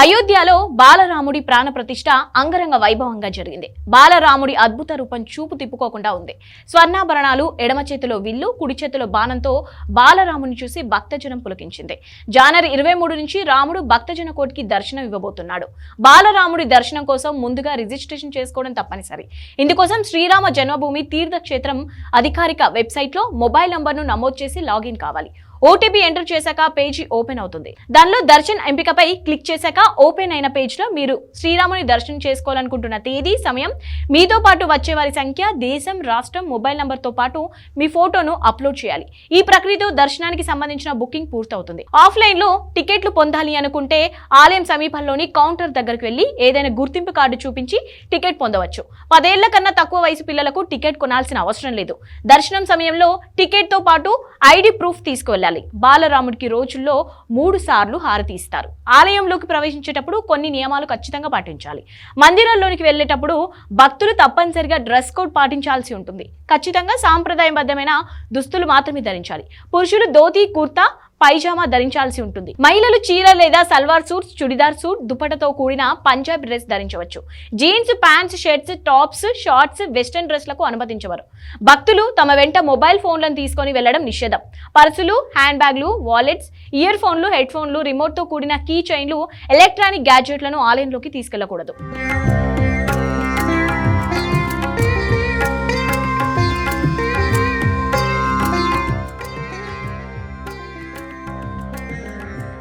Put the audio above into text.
అయోధ్యలో బాలరాముడి ప్రాణ ప్రతిష్ఠ అంగరంగ వైభవంగా జరిగింది. బాలరాముడి అద్భుత రూపం చూపు తిప్పుకోకుండా ఉంది. స్వర్ణాభరణాలు ఎడమ చేతిలో విల్లు కుడి చేతిలో బాణంతో బాలరాముని చూసి భక్తజనం పులకించింది. జనవరి ఇరవై మూడు నుంచి రాముడు భక్తజన కోటికి దర్శనం ఇవ్వబోతున్నాడు. బాలరాముడి దర్శనం కోసం ముందుగా రిజిస్ట్రేషన్ చేసుకోవడం తప్పనిసరి. ఇందుకోసం శ్రీరామ జన్మభూమి తీర్థక్షేత్రం అధికారిక వెబ్సైట్లో మొబైల్ నంబర్ను నమోదు చేసి లాగిన్ కావాలి. ఓటీపీ ఎంటర్ చేశాక పేజీ ఓపెన్ అవుతుంది. దానిలో దర్శన్ ఎంపికపై క్లిక్ చేశాక ఓపెన్ అయిన పేజ్లో మీరు శ్రీరాముని దర్శనం చేసుకోవాలనుకుంటున్న తేదీ సమయం మీతో పాటు వచ్చే వారి సంఖ్య దేశం రాష్ట్రం మొబైల్ నంబర్తో పాటు మీ ఫోటోను అప్లోడ్ చేయాలి. ఈ ప్రక్రియతో దర్శనానికి సంబంధించిన బుకింగ్ పూర్తవుతుంది. ఆఫ్లైన్లో టికెట్లు పొందాలి అనుకుంటే ఆలయం సమీపంలోని కౌంటర్ దగ్గరకు వెళ్ళి ఏదైనా గుర్తింపు కార్డు చూపించి టికెట్ పొందవచ్చు. పదేళ్ళ కన్నా తక్కువ వయసు పిల్లలకు టికెట్ కొనాల్సిన అవసరం లేదు. దర్శనం సమయంలో టికెట్తో పాటు ఐడి ప్రూఫ్ తీసుకువెళ్ళాలి. బాలరాముడికి రోజుల్లో మూడు సార్లు హారతి ఇస్తారు ఆలయంలోకి ప్రవేశించేటప్పుడు కొన్ని నియమాలు ఖచ్చితంగా పాటించాలి. మందిరంలోనికి వెళ్ళేటప్పుడు భక్తులు తప్పనిసరిగా డ్రెస్ కోడ్ పాటించాల్సి ఉంటుంది. ఖచ్చితంగా సాంప్రదాయబద్ధమైన దుస్తులు మాత్రమే ధరించాలి. పురుషులు ధోతి కుర్తా పైజామా ధరించాల్సి ఉంటుంది. మహిళలు చీర లేదా సల్వార్ సూట్స్ చుడిదార్ సూట్ దుపట్టతో కూడిన Punjab dress ధరించవచ్చు. Jeans pants shirts tops shorts western డ్రెస్లకు అనుమతించవరు భక్తులు తమ వెంట మొబైల్ ఫోన్లను తీసుకొని వెళ్ళడం నిషేధం. పర్సులు హ్యాండ్ బ్యాగ్లు వాలెట్స్ ఇయర్ ఫోన్లు హెడ్ ఫోన్లు రిమోట్తో కూడిన కీ చైన్లు ఎలక్ట్రానిక్ గ్యాడ్జెట్లను ఆలయంలోకి తీసుకెళ్ళకూడదు.